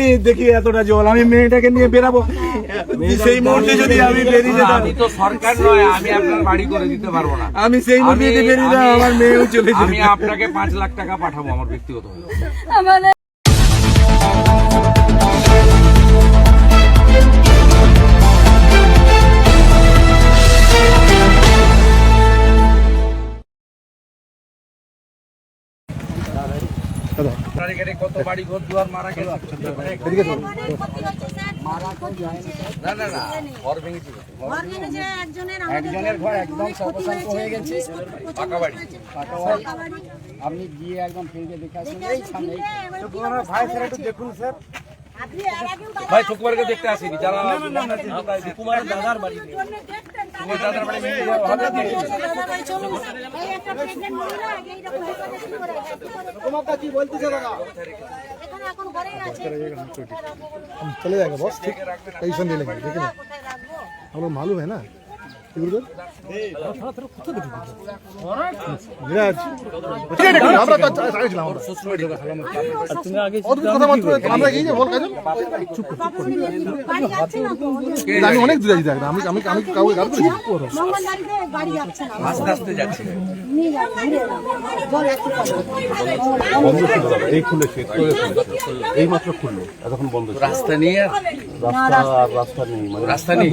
হয়নি দেখি এতটা জল আমি মেয়েটাকে নিয়ে বেরাবো। সেই মুহূর্তে যদি আমি বেরিয়ে যেতাম আমি তো সরকার নয় আমি আপনার বাড়ি করে দিতে পারব না। আমি সেই মুহূর্তে যদি বেরিয়ে আমার মেয়েও চলে আমি আপনাকে পাঁচ লাখ টাকা পাঠাবো আমার ব্যক্তিগত আমাদের কত বাড়ি ঘর দুয়ার মারা গেছে না না না ঘর ভেঙেছিল একজনের ঘর একদম সর্বশান্ত হয়ে গেছে পাকা বাড়ি পাকা বাড়ি। আপনি গিয়ে একদম ফিল্ডে দেখে আসুন এই সামনে ভাই শুক্রবারকে দেখতে আসিনি যারা দাদার বাড়ি चले जाएगा बॉस ठीक टेंशन नहीं लेंगे देखिए हम लोग मालूम है ना আমি অনেক দূরে আমি আমি আমি কাউকে গাড়ি আস্তে আস্তে যাচ্ছে। নিয়ে যাচ্ছে ঘুরে যাবে। জল একটু কম। বন্ধ ছিল এই খুলেছে এই মাত্র খুললো এতক্ষণ বন্ধ রাস্তা নিয়ে রাস্তা রাস্তা নেই মানে রাস্তা নেই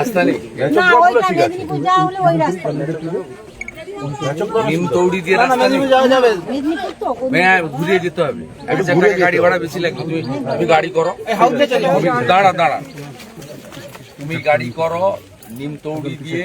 রাস্তা নেই। না ওইটা মেদিনীপুর যাওয়া হলে ওই রাস্তা নিম তৌড়ি দিয়ে রাস্তা হ্যাঁ ঘুরিয়ে যেতে হবে। এক গাড়ি ভাড়া বেশি লাগবে। তুমি তুমি গাড়ি করো। দাঁড়া দাঁড়া। তুমি গাড়ি করো নিম তৌড়ি দিয়ে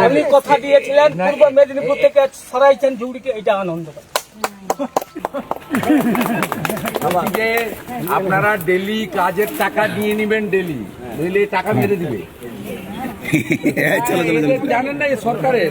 আপনি কথা দিয়েছিলেন পূর্ব মেদিনীপুর থেকে সরাইছেন ঝুড়িকে এটা আনন্দ যে আপনারা ডেলি কাজের টাকা নিয়ে নেবেন ডেলি ডেলি টাকা মেরে দিবে। জানেন না সরকারের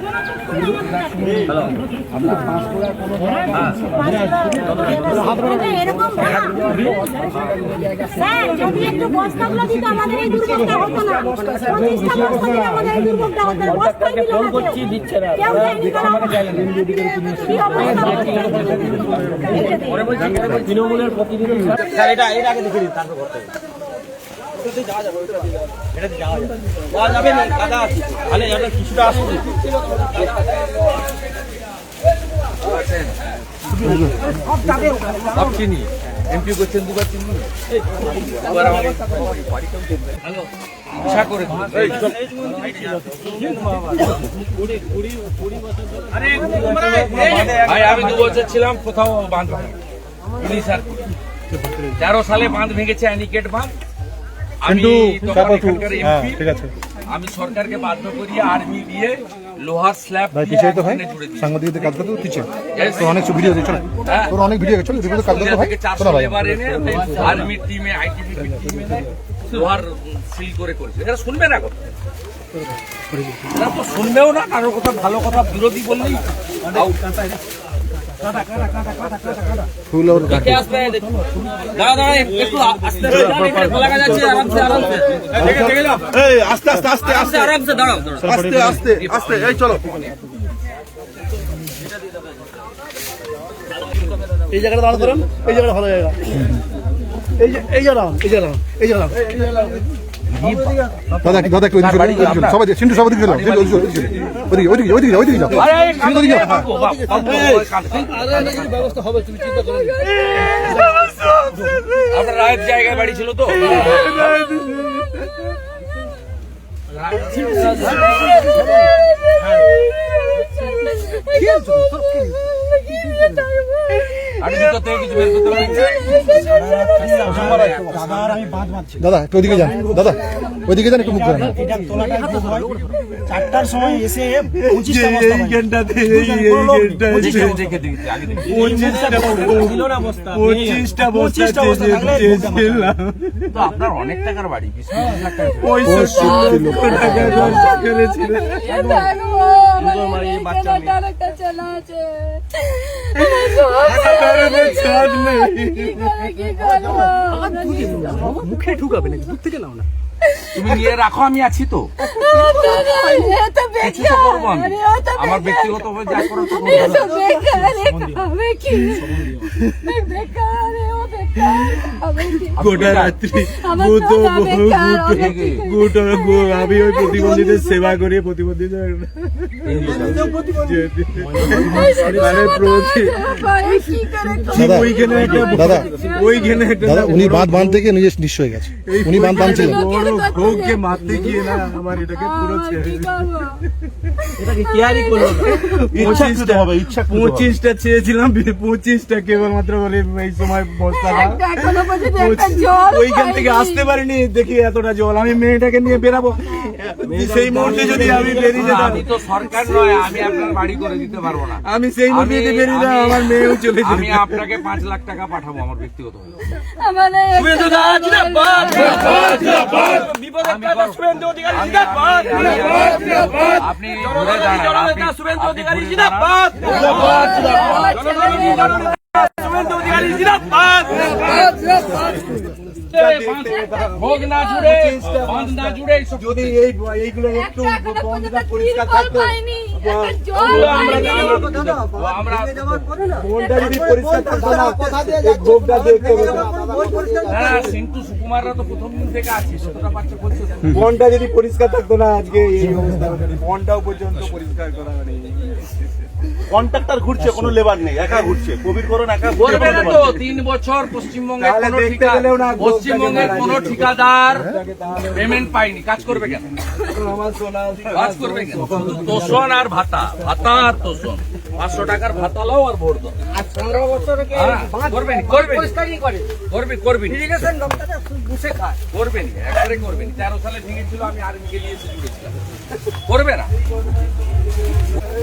তৃণমূলের প্রতিনিধি এটা আগে দেখে দিন তারপর করতে এমপি করছেন দুবার আমি দু বছর ছিলাম, কোথাও বাঁধ ভাঙি তেরো সালে বাঁধ ভেঙেছে অ্যানিকেট বাঁধ। কিন্তু হ্যাঁ MP, ঠিক আছে। আমি সরকারকে বাধ্য আর্মি দিয়ে লোহার স্ল্যাব ভাই পিছিয়ে তো এখানে জুড়ে সাংবাদিকদের কাজ করতে পিছিয়ে Yes. অনেক ভিডিও হ্যাঁ। তোর অনেক ভিডিও আছে চল কাজ করতে পুরুলিয়া হয় ভাই। টিমে লোহার সিল করে করেছে। এরা শুনবে না কথা। শুনবেও না কারোর কথা ভালো কথা বিরোধী বললেই। ফুল ওর আস্তে আস্তে এই আস্তে আস্তে আস্তে দাঁড়াও আস্তে এই চলো এই জায়গাটা দাঁড় করেন, এই জায়গাটা ভালো জায়গা। এই যে, এই জায়গা এই জায়গা এই জায়গা দাদা কি দাদা কি ওইদিকে চলো, ওইদিকে চলো, সবাই সিন্ধু সবাই দিকে চলো সিন্ধু ওইদিকে ওইদিকে চলো। ওইদিকে ওইদিকে ওইদিকে ওইদিকে যাও আরে এই সিন্ধু ওইদিকে যাও বাবু, বাবু, বাবু, ওই কাঁদছে। আপনার রায়ের জায়গায় বাড়ি ছিল তো আর দাদা একটু ওইদিকে যান। দাদা ওইদিকে যান একটু মুখ করেন চারটার সময় এসে পঁচিশটা বস্তা আপনার অনেক টাকার বাড়ি বিশ মুখে ঢুকাবে না দূর থেকে নাও না। তুমি নিয়ে রাখো আমি আছি তো। কিছু তো করব আমি? আমার ব্যক্তিগত ভাবে যা করার তো গোটা রাত্রি আমি ওই প্রতিবন্ধীদের সেবা করি প্রতিবন্ধীদের। ওইখানে একটা ওইখানে একটা উনি বাঁধ বাঁধতে গিয়ে নিজে নিঃস্ব হয়ে গেছে। উনি বাঁধ বাঁধছিলেন। ভোগকে মারতে গিয়ে না আমার এটাকে পুরো ছেড়ে এটাকে কেয়ারই করল। না। পঁচিশটা পঁচিশটা চেয়েছিলাম পঁচিশটা কেবলমাত্র বলে এই সময় বস্তাটা। ওইখান থেকে আসতে পারিনি দেখি এতটা জল। আমি মেয়েটাকে নিয়ে বেরাবো। সেই মুহূর্তে যদি আমি বেরিয়ে যেতাম আমি তো সরকার নয় আমি আপনার বাড়ি করে দিতে পারব না। আমি সেই মুহূর্তে যদি বেরিয়ে যেতাম আমার মেয়েও চলে আমি আপনাকে পাঁচ লাখ টাকা পাঠাবো আমার ব্যক্তিগত আপনি ঘুরে দাঁড়ান আপনি- শুভেন্দু অধিকারী জিন্দাবাদ। জননেতা শুভেন্দু অধিকারী জিন্দাবাদ। ভোগ না জুড়ে বাঁধ না জুড়ে যদি এই এইগুলো একটু বন্ধটা পরিষ্কার থাকতো যদি পরিষ্কার থাকতো না আজকে এই অবস্থা। মনটাও পর্যন্ত পরিষ্কার করা কন্ট্রাক্টর ঘুরছে কোনো লেবার নেই একা ঘুরছে কবির করণ একা করবে না তো তিন বছর পশ্চিমবঙ্গের কোনো দেখতে ঠিকা পেলেও না, পশ্চিমবঙ্গের কোনো ঠিকাদার পেমেন্ট পায়নি কাজ করবে কেন? কাজ করবে কেন? শুধু তোষণ আর ভাতা ভাতা আর তোষণ। পাঁচশো টাকার ভাতা লাও আর ভোট দাও করবেন করবেন করবি করবি। করবেন একবারে করবেন তেরো সালে ভেঙেছিল আমি আর্মিকে নিয়ে এসে জুড়েছিলাম করবে না।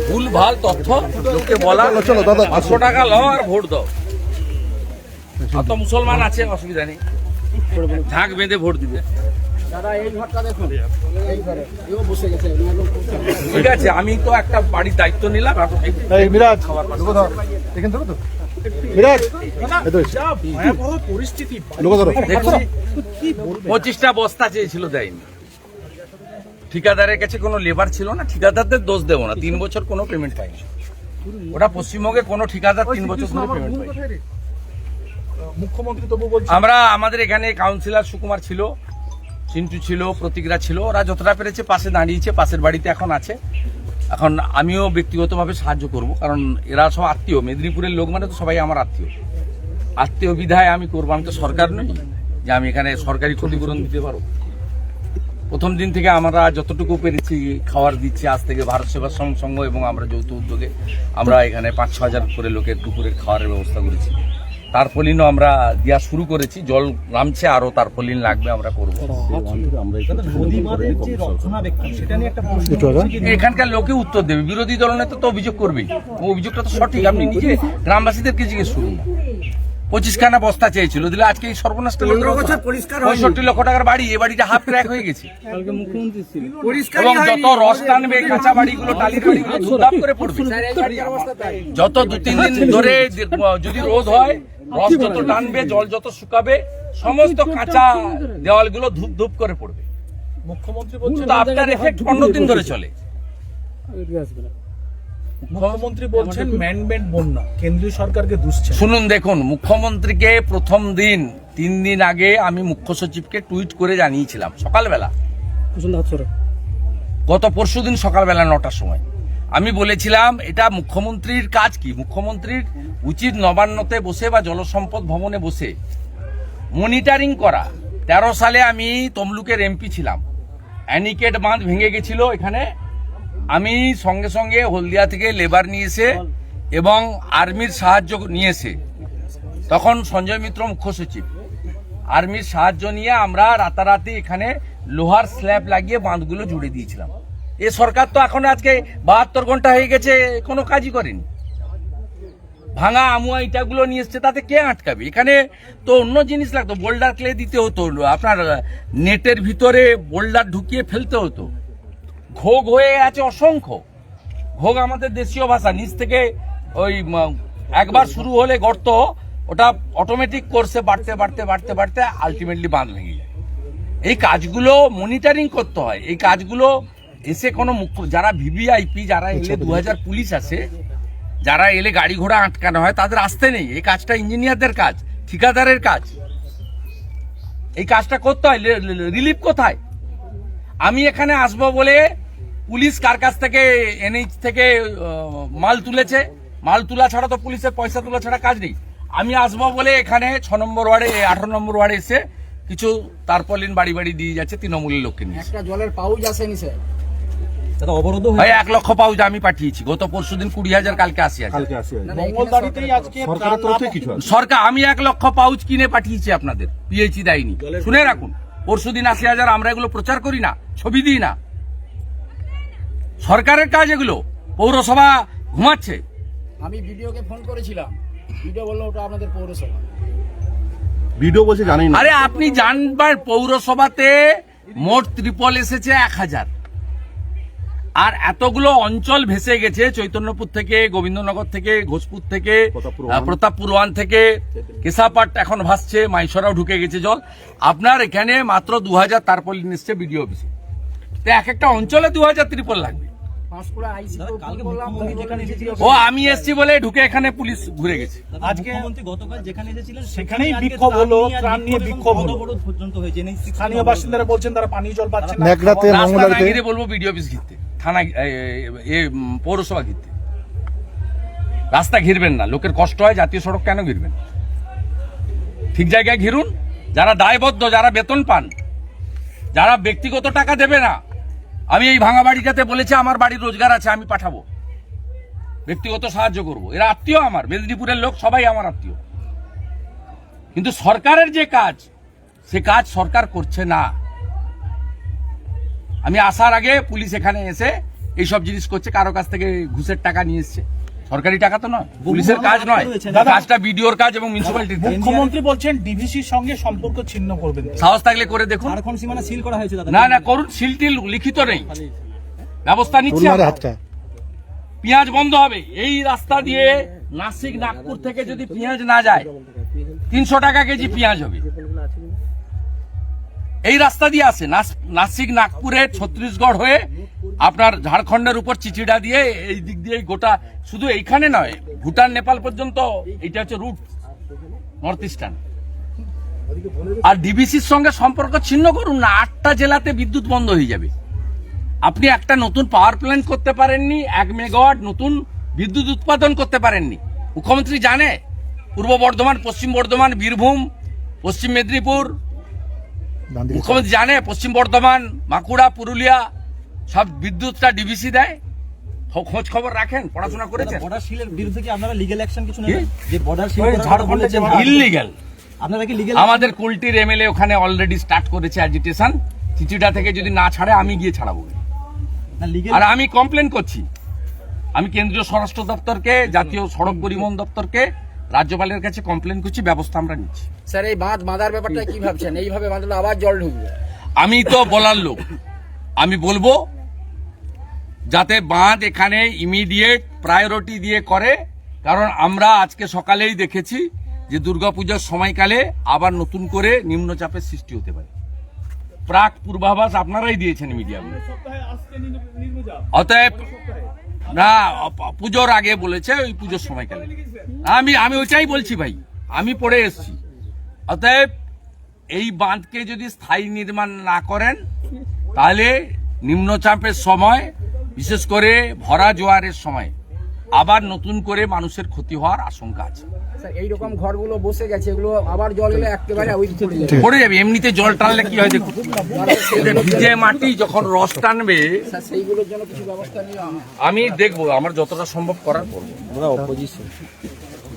ভুল ভালো তথ্য লোককে বলা চলো, দাদা, পাঁচশো টাকা লও আর ভোট দাও। অত মুসলমান আছে অসুবিধা নেই। ঝাঁক বেঁধে ভোট দিবে। দাদা এই ঘরটা দেখুন। এই ঘরে। এও বসে গেছে ঠিক আছে আমি তো একটা বাড়ির দায়িত্ব নিলাম এই- এই মিরাজ লোক ধরো। এখান থেকে তো। মিরাজ এই তো। এসে। ভয়াবহ পরিস্থিতি। লোক ধরো। দেখুন পঁচিশটা বস্তা চেয়েছিল দেয়নি। ঠিকাদারের কাছে কোনো লেবার ছিল না ঠিকাদারদের দোষ দেবো না। তিন বছর কোনো পেমেন্ট পাইনি। ওটা পশ্চিমবঙ্গে কোনো ঠিকাদার তিন বছর ধরে পেমেন্ট পাইনি। মুখ্যমন্ত্রী তবু আমরা আমাদের এখানে কাউন্সিলর সুকুমার ছিল। চিন্টু ছিল, প্রতিকরা ছিল, ওরা যতটা পেরেছে পাশে দাঁড়িয়েছে, পাশের বাড়িতে এখন আছে। এখন আমিও ব্যক্তিগতভাবে সাহায্য করব, কারণ এরা সব আত্মীয়। মেদিনীপুরের লোক মানে তো সবাই আমার আত্মীয়। আত্মীয় বিধায় আমি করব আমি তো সরকার নই, যে আমি এখানে সরকারি ক্ষতিপূরণ দিতে পারব। প্রথম দিন থেকে আমরা যতটুকু পেরেছি খাবার দিচ্ছি, আজ থেকে ভারত সেবা সংঘ এবং আমরা যৌথ উদ্যোগে আমরা এখানে পাঁচ ছ হাজার করে লোকের দুপুরের খাওয়ারের ব্যবস্থা করেছি। তারপলিনও আমরা দেওয়া শুরু করেছি জল নামছে আরও তারপলিন লাগবে আমরা করব। এখানকার লোকে উত্তর দেবে বিরোধী দলনেতা তো অভিযোগ করবেই। অভিযোগটা তো সঠিক আপনি নিজে গ্রামবাসীদেরকে জিজ্ঞেস করুন। না পঁচিশ খানা বস্তা চেয়েছিল দিলে আজকে এই সর্বনাশটা পঁয়ষট্টি লক্ষ টাকার বাড়ি এ বাড়িটা হাফ ক্র্যাক হয়ে গেছে। এবং যত রস টানবে কাঁচা বাড়িগুলো টালির বাড়িগুলো ধুপধাপ করে পড়বে। যত দু তিন দিন ধরে যদি রোদ হয় রস যত টানবে জল যত শুকাবে সমস্ত কাঁচা দেওয়ালগুলো ধূপ ধূপ করে পড়বে। মুখ্যমন্ত্রী বলছেন আফটার এফেক্ট পনেরো দিন ধরে চলে। মুখ্যমন্ত্রী বলছেন ম্যানমেড বন্যা। কেন্দ্রীয় সরকারকে দুষছেন শুনুন দেখুন মুখ্যমন্ত্রীকে প্রথম দিন তিন দিন আগে আমি মুখ্য সচিবকে টুইট করে জানিয়েছিলাম সকালবেলা। গত পরশু দিন সকালবেলা নটার সময়। আমি বলেছিলাম, এটা মুখ্যমন্ত্রীর কাজ কি? মুখ্যমন্ত্রীর উচিত নবান্নতে বসে বা জলসম্পদ ভবনে বসে মনিটারিং করা। তেরো সালে আমি তমলুকের এমপি ছিলাম। অ্যানিকেট বাঁধ ভেঙে গেছিল এখানে। আমি সঙ্গে সঙ্গে হলদিয়া থেকে লেবার নিয়ে এসে এবং আর্মির সাহায্য নিয়ে এসে। তখন সঞ্জয় মিত্র মুখ্য সচিব। আর্মির সাহায্য নিয়ে আমরা রাতারাতি এখানে লোহার স্ল্যাব লাগিয়ে বাঁধগুলো জুড়ে দিয়েছিলাম। এ সরকার তো এখন আজকে বাহাত্তর ঘণ্টা হয়ে গেছে, কোনো কাজই করেনি। ভাঙা আমুয়া ইটাগুলো নিয়ে এসছে, তাতে কে আটকাবে? এখানে তো অন্য জিনিস লাগতো, বোল্ডার ক্লে দিতে হতো, আপনার নেটের ভিতরে বোল্ডার ঢুকিয়ে ফেলতে হতো। ঘোগ হয়ে আছে অসংখ্য। ঘোগ আমাদের দেশীয় ভাষা, নিচ থেকে ওই একবার শুরু হলে গর্ত, ওটা অটোমেটিক কোর্সে বাড়তে বাড়তে বাড়তে বাড়তে আলটিমেটলি বাঁধ ভেঙে যায়। এই কাজগুলো মনিটরিং করতে হয়। এই কাজগুলো এসে কোনো মুখ্য যারা ভিভিআইপি যারা এলে দু হাজার পুলিশ আছে যারা এলে গাড়ি ঘোড়া আটকানো হয় তাদের আসতে নেই। এই কাজটা ইঞ্জিনিয়ারদের কাজ ঠিকাদারের কাজ। এই কাজটা করতে হয় রিলিফ কোথায়? আমি এখানে আসব বলে পুলিশ কার কাছ থেকে এনএইচ থেকে মাল তুলেছে? মাল তোলা ছাড়া তো পুলিশের পয়সা তোলা ছাড়া কাজ নেই। আমি আসব বলে এখানে ছ নম্বর ওয়ার্ডে আঠারো নম্বর ওয়ার্ডে এসে কিছু তারপলিন বাড়ি বাড়ি দিয়ে যাচ্ছে তৃণমূলের লোককে নিয়ে। একটা জলের পাউচ আসেনি স্যার। এক লক্ষ পাউজ আমি পাঠিয়েছি। গত পরশু দিন কুড়ি হাজার কালকে আশি হাজার। কালকে আসি মঙ্গলদারিতেই আজকে সরকারের তরফ কিছু সরকার আমি এক লক্ষ পাউচ কিনে পাঠিয়েছি আপনাদের পিএইচি দেয়নি। শুনে রাখুন পরশু দিন আশি হাজার আমরা এগুলো প্রচার করি না ছবি দিই না। সরকারের কাজ এগুলো পৌরসভা ঘুমাচ্ছে। আমি ভিডিওকে ফোন করেছিলাম ভিডিও বলল ওটা আপনাদের পৌরসভা। ভিডিও বলছে জানি আরে আপনি জানবার পৌরসভাতে মোট ত্রিপল এসেছে এক হাজার। আর এতগুলো অঞ্চল ভেসে গেছে চৈতন্যপুর থেকে গোবিন্দনগর থেকে ঘোষপুর থেকে প্রতাপপুর ওয়ান। থেকে কেশাপাট এখন ভাসছে মাইসরাও ঢুকে গেছে জল। আপনার এখানে মাত্র দু হাজার তারপল নিচ্ছে বিডিও অফিসে। তো এক একটা অঞ্চলে দু হাজার ত্রিপল লাগবে। ও আমি এসছি বলে ঢুকে এখানে পুলিশ ঘুরে গেছে। আজকে গতকাল যেখানে এসেছিলেন সেখানেই বিক্ষোভ হলো ত্রাণ নিয়ে বিক্ষোভ হলো। পর্যন্ত হয়েছে স্থানীয় বাসিন্দারা বলছেন তারা পানীয় জল না। মঙ্গলারিতে ঘিরে বলব বিডিও অফিস ঘিরতে। থানা এ, পৌরসভা ঘিরতে। রাস্তা ঘিরবেন না লোকের কষ্ট হয় জাতীয় সড়ক কেন ঘিরবেন? ঠিক জায়গায় ঘিরুন যারা দায়বদ্ধ যারা বেতন পান যারা ব্যক্তিগত টাকা দেবে না আমি এই ভাঙা বাড়িটাতে বলেছি, আমার বাড়ির রোজগার আছে, আমি পাঠাবো। ব্যক্তিগত সাহায্য করব। এরা আত্মীয় আমার, মেদিনীপুরের লোক সবাই আমার আত্মীয়। কিন্তু সরকারের যে কাজ, সে কাজ সরকার করছে না। আমি আসার আগে পুলিশ এখানে এসে এইসব জিনিস করছে, কারও কাছ থেকে ঘুষের টাকা নিয়ে এসছে। সরকারি টাকা তো নয় পুলিশের কাজ নয় কাজটা বিডিওর কাজ এবং মিউনিসিপ্যালিটির কাজ। মুখ্যমন্ত্রী বলছেন ডিভিসির সঙ্গে সম্পর্ক ছিন্ন করবেন। সাহস থাকলে করে দেখুন। ঝাড়খণ্ড সীমানা সিল করা হয়েছে দাদা। না না করুন সিলটিল লিখিত নেই। ব্যবস্থা নিচ্ছে পেঁয়াজ বন্ধ হবে। এই রাস্তা দিয়ে নাসিক নাগপুর থেকে যদি পেঁয়াজ না যায় তিনশো টাকা কেজি পেঁয়াজ হবে। এই রাস্তা দিয়ে আসে নাস- নাসিক, নাগপুরে ছত্তিশগড় হয়ে আপনার ঝাড়খণ্ডের উপর চিচিড়া দিয়ে এই দিক দিয়ে গোটা শুধু এইখানে নয়, ভুটান, নেপাল পর্যন্ত এটা হচ্ছে রুট নর্থ ইস্টার্ন আর ডিবিসির সঙ্গে সম্পর্ক ছিন্ন করুন না, আটটা জেলাতে বিদ্যুৎ বন্ধ হয়ে যাবে। আপনি একটা নতুন পাওয়ার প্ল্যান্ট করতে পারেননি, এক মেগাওয়াট নতুন বিদ্যুৎ উৎপাদন করতে পারেননি। মুখ্যমন্ত্রী জানে, পূর্ব বর্ধমান, পশ্চিম বর্ধমান, বীরভূম, পশ্চিম মেদিনীপুর মুখ্যমন্ত্রী জানে পশ্চিম বর্ধমান বাঁকুড়া পুরুলিয়া সব বিদ্যুৎটা ডিবিসি দেয়। খো- খোঁজ খবর রাখেন পড়াশোনা করেছেন। বর্ডার সিলের বিরুদ্ধে কি আপনারা লিগ্যাল অ্যাকশন কিছু কি? নেবেন? যে বর্ডার সিল ঝাড়খণ্ডে ইললিগ্যাল আপনারা কি লিগ্যাল আমাদের কুলটির এমএলএ ওখানে অলরেডি স্টার্ট করেছে অ্যাজিটেশন চিঠিটা থেকে যদি না ছাড়ে আমি গিয়ে ছাড়াবো। না লিগ্যাল আর আমি কমপ্লেন করছি। আমি কেন্দ্রীয় স্বরাষ্ট্র দপ্তরকে জাতীয় সড়ক পরিবহন দপ্তরকে রাজ্যপালের কাছে কমপ্লেন করছি ব্যবস্থা আমরা নিচ্ছি। স্যার এই বাঁধ বাঁধার ব্যাপারটা কি ভাবছেন? এইভাবে বাঁধলে আবার জল ঢুকবে? আমি তো বলার লোক। আমি বলব যাতে বাঁধ এখানে ইমিডিয়েট প্রায়োরিটি দিয়ে করে কারণ আমরা আজকে সকালেই দেখেছি যে দুর্গাপূজার সময়কালে আবার নতুন করে নিম্নচাপের সৃষ্টি হতে পারে। প্রাক পূর্বাভাস আপনারাই দিয়েছেন মিডিয়াগুলো অতএব না পুজোর আগে বলেছে ওই পুজোর সময়কালে। আমি আমি ওইটাই বলছি ভাই। আমি পড়ে এসছি। অতএব এই বাঁধকে যদি স্থায়ী নির্মাণ না করেন, তাহলে নিম্নচাপের সময়, বিশেষ করে ভরা জোয়ারের সময় আবার নতুন করে মানুষের ক্ষতি হওয়ার আশঙ্কা আছে স্যার এইরকম ঘরগুলো বসে গেছে এগুলো আবার জল এলে একেবারে ওই পড়ে যাবে এমনিতে জল টানলে কি হয় দেখুন ভিজে মাটি যখন রস টানবে সেইগুলোর জন্য কিছু ব্যবস্থা নিয়ে আমি দেখব আমার যতটা সম্ভব করার করব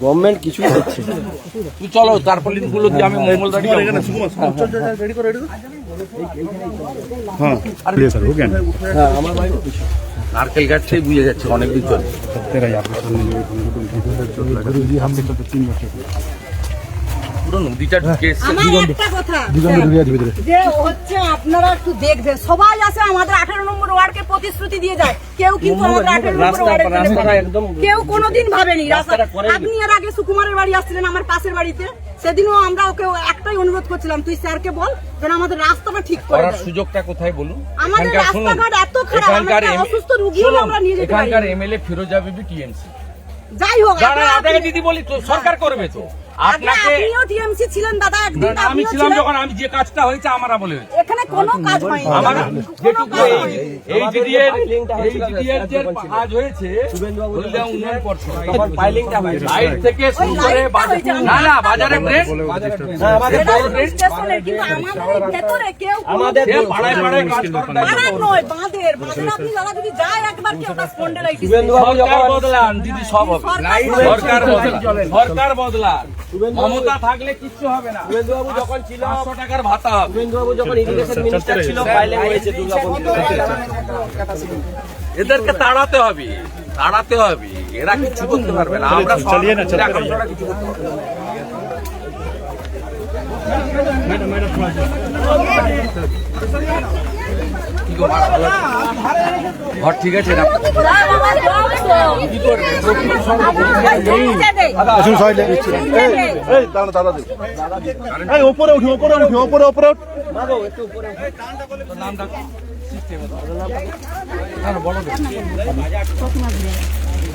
গভর্নমেন্ট কিছুই দিচ্ছে তুই চলো দিয়ে আমি। রেডি করো রেডি হ্যাঁ আমার বাড়ি নারকেল গাছ বুঝে যাচ্ছে অনেক দিন চলে পুরো নদীটা ঢুকে এসছে। আমার একটা কথা। যে হচ্ছে আপনারা একটু দেখবেন। সবাই আসে আমাদের আঠারো নম্বর ওয়ার্ডকে প্রতিশ্রুতি দিয়ে যায়। কেউ কিন্তু আমাদের আঠারো নম্বর ওয়ার্ডের জন্য রাস্তাটা ভাবেনি। একদম কেউ কোনোদিন ভাবেনি। রাস্তা আপনি এর আগে সুকুমারের বাড়ি আসছিলেন আমার পাশের বাড়িতে। সেদিনও আমরা ওকে একটাই অনুরোধ করছিলাম তুই স্যারকে বল যেন আমাদের রাস্তাটা ঠিক করে করার দেয়। সুযোগটা কোথায় বলুন? আমাদের রাস্তাঘাট এত খারাপ, আমরা অসুস্থ রুগীও আমরা নিয়ে যেতে পারি এখানকার না। এমএলএ ফিরোজা বিবি টিএমসি। যাই হোক আপনাকে দিদি বলি তো সরকার করবে তো। আপনাকে আপনিও টিএমসি ছিলেন দাদা একদিন না, না, আমি ছিলাম যখন আমি যে কাজটা হয়েছে আমার আমলে এখানে কোনো কাজ হয়নি। আমার যেটুকু এই হয়নি। এই এই হয়েছিল, জিডিএর যে কাজ হয়েছে হলদিয়া উন্নয়ন পর্ষদ তখন পাইলিংটা হয়েছিল লাইট থেকে শুরু করে লাইটটা না না বাজারে ব্রেন হ্যাঁ আমাদের এটা বড় হচ্ছে স্টেশনে, কিন্তু আমাদের ভেতরে কেউ আমাদের পাড়ায় পাড়ায় কাজ করেন না। নয়, বাঁধের। বাঁধের আপনি দাদা যদি যায় একবার কি ওটা spondylitis সরকার বদলান দিদি সব হবে। সরকার সরকার বদলান। সরকার বদলান মমতা থাকলে কিচ্ছু হবে না। শুভেন্দুবাবু যখন ছিল পাঁচশো টাকার ভাতা শুভেন্দুবাবু যখন ইরিগেশন মিনিস্টার ছিল পাইলিং হয়েছে দুর্গাপুর এদেরকে তাড়াতে হবে। তাড়াতে হবে। এরা কিছু করতে পারবে না। আমরা চালিয়ে না ছাড়া কিছু করতে পারবে না। ঘর ঠিক আছে না আসুন সাইডে এই দাঁড়া দাঁড়া দে এই উপরে উঠি উপরে উঠি উপরে উপরে উঠ এই ব্যাগ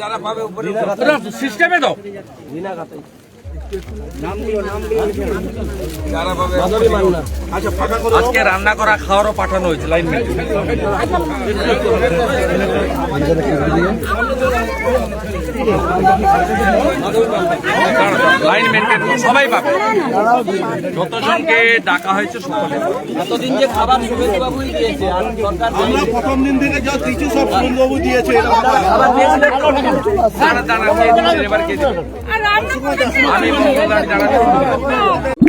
যারা পাবে উপরে সিস্টেমে দাও। যারা আজকে রান্না করা খাওয়ারও পাঠানো হয়েছে লাইন লাইন মেনটেন সবাই পাবে। যতজনকে ডাকা হয়েছে সকলে এতদিন যে খাবার শুভেন্দুবাবুই দিয়েছে আর সরকার আমরা প্রথম দিন থেকে যা কিছু সব সুন্দরবাবু দিয়েছে দাঁড়া দাঁড়া এবার কে আমি দাঁড়াতে